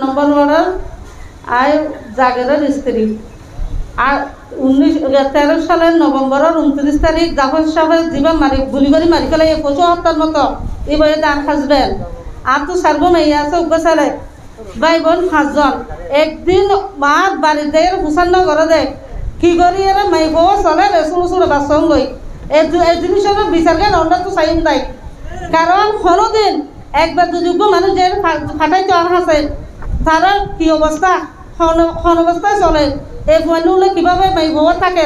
নম্বর ওয়ার্ডের আই জাগেরের স্ত্রী। আর উনিশ তেরো সালের নভেম্বরের উনত্রিশ তারিখ জাফর সাহেব জীবন মারি গুলি করে মারি ফেলে এই পশু হত্যার মতো এবারে দান খাসবেন আর তো সার্ব মেয়ে আছে উপাসালে ভাই বোন পাঁচজন। একদিন মাত বাড়ি দেয় হুসান্ন করে দেয় কি করি এরা মাই বউ চলে রে শুরু শুরু বাসন লই এই দু- এই জিনিসের বিচার কেন আমরা তো চাইম নাই কারণ কোনোদিন একবার যোগ্য মানুষ যে ফা- ফাটাইতে আনা আছে। তার কি অবস্থা? কোন অবস্থায় চলে। এই মানুষগুলো কীভাবে বউর থাকে?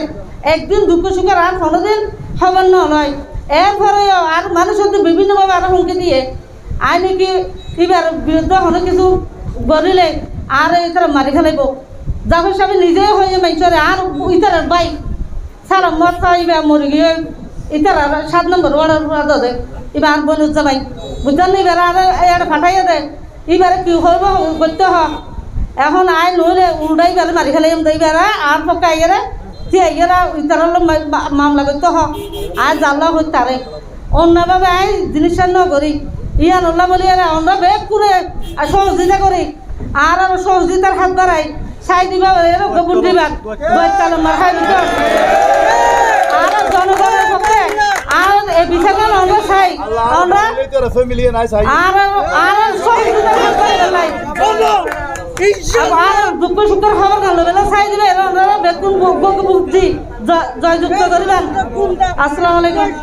একদিন দুঃখ সুখের আর কোনোদিন খবর নয়। এরপরেও আর মানুষ হয়তো বিভিন্নভাবে আরও হুমকি দিয়ে। আই নাকি এবার বিরুদ্ধে হলে কিছু গড়িলে আর এটার মারি ফেলাইব? যাবে সবাই নিজে হয়ে মাইছরে আর ইতার বাই। সারা মত ইবা মরে গিয়ে ইতার আর সাত নম্বর ওয়ার্ডার দে এবার বনুজ যাবাই বুঝলেন এবার আর এটা ফাটাইয়া দে। এবারে কি হইব? করতে হ। এখন আই নইলে উল্টাই বেড়ে মারি ফেলে দেই বেড়া আর পক্কা আইয়ারে তি আইয়ারা ইতার মামলা করতে হ। আর জানলা হই তারে। অন্যভাবে আই জিনিস ন করি। ইয়ান ওল্লা বলি আর আমরা বেগ করে আর সহযোগিতা করি। আর আর সহযোগিতার হাত বাড়াই। সাই দিবা এরকম দিবা দৈত্যাল মার খাই আর আর সহযোগিতার হাত বাড়াই আর দুঃখ সুখের খবর গেল বেলা চাই দিবে এরা বুদ্ধি। জয়যুক্ত করিবেন। আসসালামু আলাইকুম।